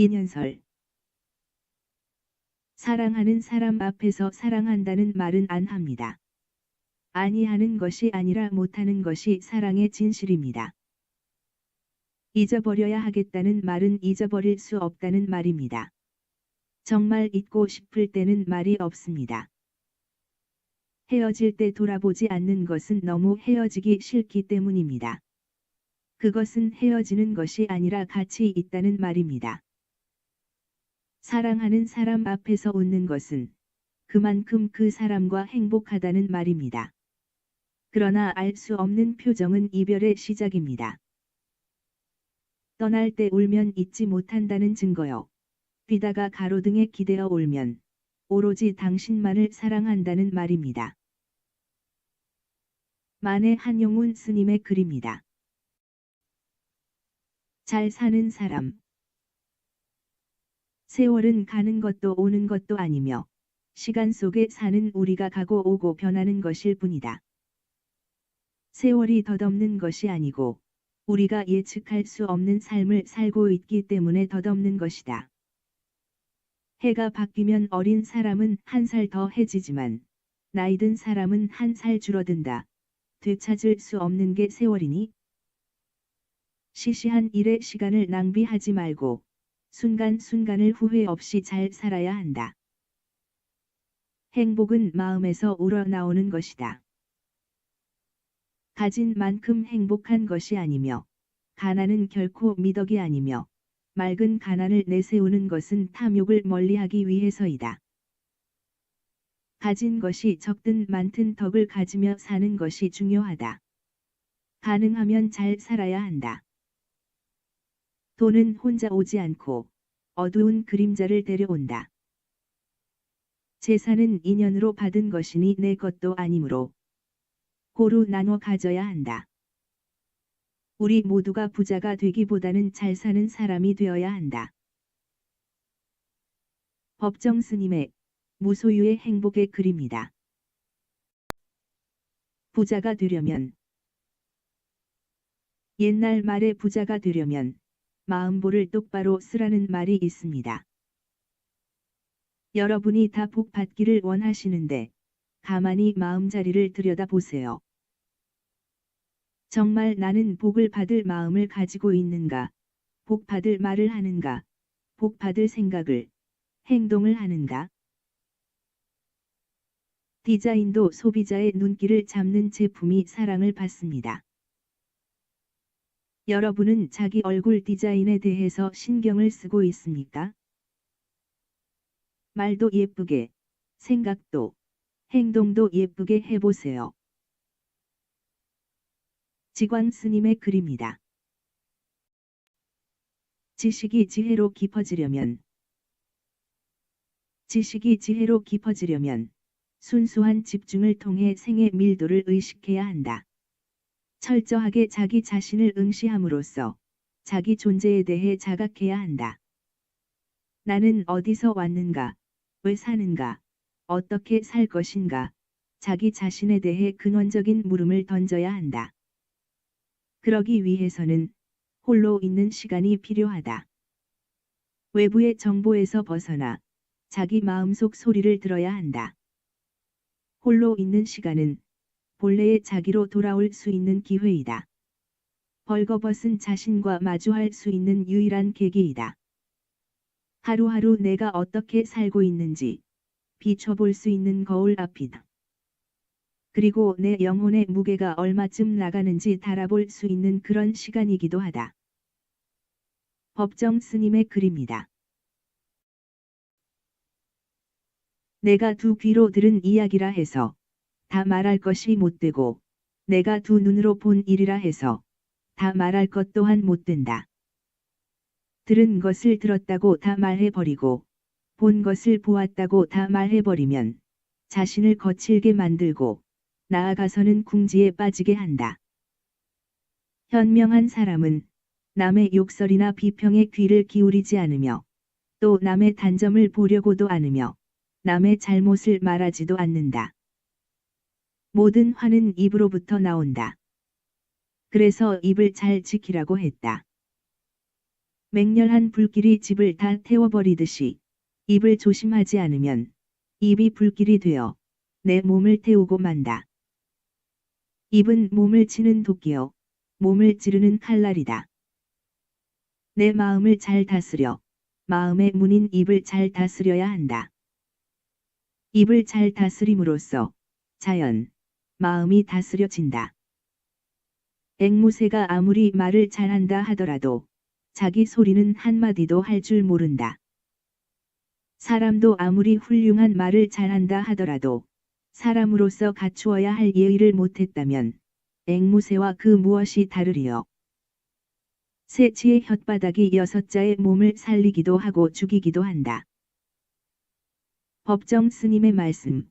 인연설 사랑하는 사람 앞에서 사랑한다는 말은 안 합니다. 아니하는 것이 아니라 못하는 것이 사랑의 진실입니다. 잊어버려야 하겠다는 말은 잊어버릴 수 없다는 말입니다. 정말 잊고 싶을 때는 말이 없습니다. 헤어질 때 돌아보지 않는 것은 너무 헤어지기 싫기 때문입니다. 그것은 헤어지는 것이 아니라 같이 있다는 말입니다. 사랑하는 사람 앞에서 웃는 것은 그만큼 그 사람과 행복하다는 말입니다. 그러나 알 수 없는 표정은 이별의 시작입니다. 떠날 때 울면 잊지 못한다는 증거요. 뛰다가 가로등에 기대어 울면 오로지 당신만을 사랑한다는 말입니다. 만의 한용운 스님의 글입니다. 잘 사는 사람 세월은 가는 것도 오는 것도 아니며 시간 속에 사는 우리가 가고 오고 변하는 것일 뿐이다. 세월이 덧없는 것이 아니고 우리가 예측할 수 없는 삶을 살고 있기 때문에 덧없는 것이다. 해가 바뀌면 어린 사람은 한 살 더 해지지만 나이 든 사람은 한 살 줄어든다. 되찾을 수 없는 게 세월이니 시시한 일에 시간을 낭비하지 말고 순간순간을 후회 없이 잘 살아야 한다. 행복은 마음에서 우러나오는 것이다. 가진 만큼 행복한 것이 아니며 가난은 결코 미덕이 아니며 맑은 가난을 내세우는 것은 탐욕을 멀리하기 위해서이다. 가진 것이 적든 많든 덕을 가지며 사는 것이 중요하다. 가능하면 잘 살아야 한다. 돈은 혼자 오지 않고 어두운 그림자를 데려온다. 재산은 인연으로 받은 것이니 내 것도 아니므로 고루 나눠 가져야 한다. 우리 모두가 부자가 되기보다는 잘 사는 사람이 되어야 한다. 법정 스님의 무소유의 행복의 글입니다. 부자가 되려면 옛날 말에 부자가 되려면 마음보를 똑바로 쓰라는 말이 있습니다. 여러분이 다 복 받기를 원하시는데 가만히 마음자리를 들여다보세요. 정말 나는 복을 받을 마음을 가지고 있는가? 복 받을 말을 하는가? 복 받을 생각을, 행동을 하는가? 디자인도 소비자의 눈길을 잡는 제품이 사랑을 받습니다. 여러분은 자기 얼굴 디자인에 대해서 신경을 쓰고 있습니까? 말도 예쁘게, 생각도, 행동도 예쁘게 해보세요. 지광 스님의 글입니다. 지식이 지혜로 깊어지려면 지식이 지혜로 깊어지려면 순수한 집중을 통해 생의 밀도를 의식해야 한다. 철저하게 자기 자신을 응시함으로써 자기 존재에 대해 자각해야 한다. 나는 어디서 왔는가, 왜 사는가, 어떻게 살 것인가, 자기 자신에 대해 근원적인 물음을 던져야 한다. 그러기 위해서는 홀로 있는 시간이 필요하다. 외부의 정보에서 벗어나 자기 마음속 소리를 들어야 한다. 홀로 있는 시간은 본래의 자기로 돌아올 수 있는 기회이다. 벌거벗은 자신과 마주할 수 있는 유일한 계기이다. 하루하루 내가 어떻게 살고 있는지 비춰볼 수 있는 거울 앞이다. 그리고 내 영혼의 무게가 얼마쯤 나가는지 달아볼 수 있는 그런 시간이기도 하다. 법정 스님의 글입니다. 내가 두 귀로 들은 이야기라 해서 다 말할 것이 못되고 내가 두 눈으로 본 일이라 해서 다 말할 것 또한 못된다. 들은 것을 들었다고 다 말해버리고 본 것을 보았다고 다 말해버리면 자신을 거칠게 만들고 나아가서는 궁지에 빠지게 한다. 현명한 사람은 남의 욕설이나 비평에 귀를 기울이지 않으며 또 남의 단점을 보려고도 않으며 남의 잘못을 말하지도 않는다. 모든 화는 입으로부터 나온다. 그래서 입을 잘 지키라고 했다. 맹렬한 불길이 집을 다 태워버리듯이 입을 조심하지 않으면 입이 불길이 되어 내 몸을 태우고 만다. 입은 몸을 치는 도끼요. 몸을 찌르는 칼날이다. 내 마음을 잘 다스려 마음의 문인 입을 잘 다스려야 한다. 입을 잘 다스림으로써 자연, 마음이 다스려진다. 앵무새가 아무리 말을 잘한다 하더라도 자기 소리는 한마디도 할 줄 모른다. 사람도 아무리 훌륭한 말을 잘한다 하더라도 사람으로서 갖추어야 할 예의를 못했다면 앵무새와 그 무엇이 다르리요. 새치의 혓바닥이 여섯 자의 몸을 살리기도 하고 죽이기도 한다. 법정 스님의 말씀